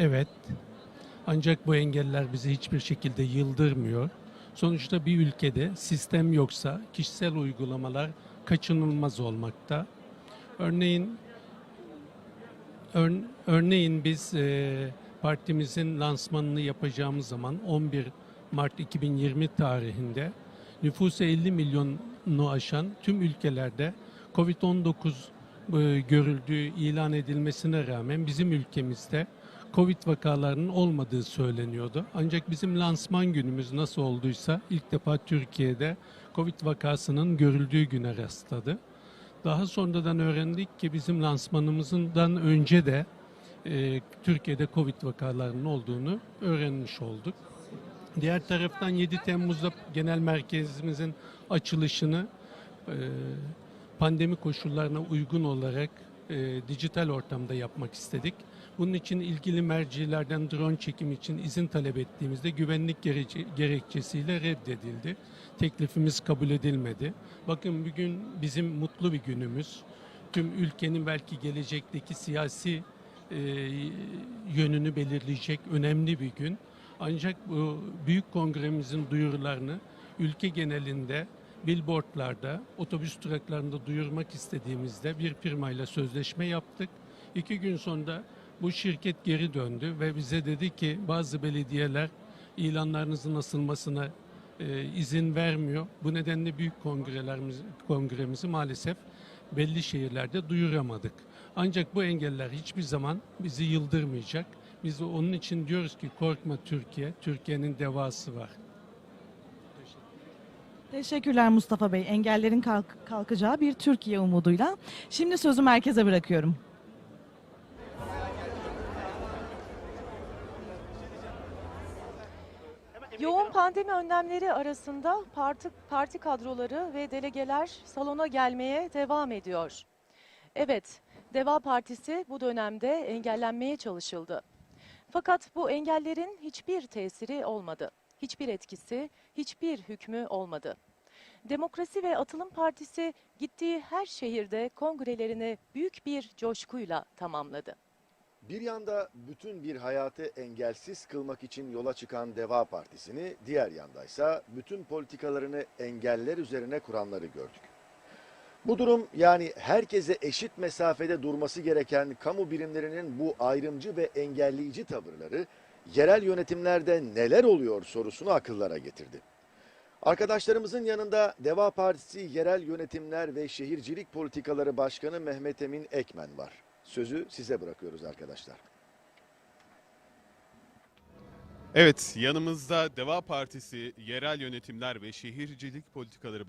Evet. Ancak bu engeller bizi hiçbir şekilde yıldırmıyor. Sonuçta bir ülkede sistem yoksa kişisel uygulamalar kaçınılmaz olmakta. Örneğin ör- örneğin biz e, partimizin lansmanını yapacağımız zaman 11 Mart 2020 tarihinde nüfusu 50 milyonu aşan tüm ülkelerde Covid-19 e, görüldüğü ilan edilmesine rağmen bizim ülkemizde Covid vakalarının olmadığı söyleniyordu. Ancak bizim lansman günümüz nasıl olduysa ilk defa Türkiye'de Covid vakasının görüldüğü güne rastladı. Daha sonradan öğrendik ki bizim lansmanımızdan önce de e, Türkiye'de Covid vakalarının olduğunu öğrenmiş olduk. Diğer taraftan 7 Temmuz'da genel merkezimizin açılışını e, pandemi koşullarına uygun olarak e, dijital ortamda yapmak istedik. Bunun için ilgili mercilerden drone çekim için izin talep ettiğimizde güvenlik gerekçesiyle reddedildi. Teklifimiz kabul edilmedi. Bakın bugün bizim mutlu bir günümüz. Tüm ülkenin belki gelecekteki siyasi e, yönünü belirleyecek önemli bir gün. Ancak bu büyük kongremizin duyurularını ülke genelinde billboardlarda, otobüs duraklarında duyurmak istediğimizde bir firmayla sözleşme yaptık. İki gün sonra bu şirket geri döndü ve bize dedi ki bazı belediyeler ilanlarınızın asılmasına e, izin vermiyor. Bu nedenle büyük kongrelerimiz, kongremizi maalesef belli şehirlerde duyuramadık. Ancak bu engeller hiçbir zaman bizi yıldırmayacak. Biz onun için diyoruz ki korkma Türkiye, Türkiye'nin devası var. Teşekkürler Mustafa Bey. Engellerin kalk- kalkacağı bir Türkiye umuduyla. Şimdi sözü merkeze bırakıyorum. Yoğun pandemi önlemleri arasında parti, parti kadroları ve delegeler salona gelmeye devam ediyor. Evet, Deva Partisi bu dönemde engellenmeye çalışıldı. Fakat bu engellerin hiçbir tesiri olmadı. Hiçbir etkisi, hiçbir hükmü olmadı. Demokrasi ve Atılım Partisi gittiği her şehirde kongrelerini büyük bir coşkuyla tamamladı. Bir yanda bütün bir hayatı engelsiz kılmak için yola çıkan Deva Partisi'ni, diğer yandaysa bütün politikalarını engeller üzerine kuranları gördük. Bu durum yani herkese eşit mesafede durması gereken kamu birimlerinin bu ayrımcı ve engelleyici tavırları yerel yönetimlerde neler oluyor sorusunu akıllara getirdi. Arkadaşlarımızın yanında Deva Partisi Yerel Yönetimler ve Şehircilik Politikaları Başkanı Mehmet Emin Ekmen var. Sözü size bırakıyoruz arkadaşlar. Evet, yanımızda Deva Partisi Yerel Yönetimler ve Şehircilik Politikaları Başkanı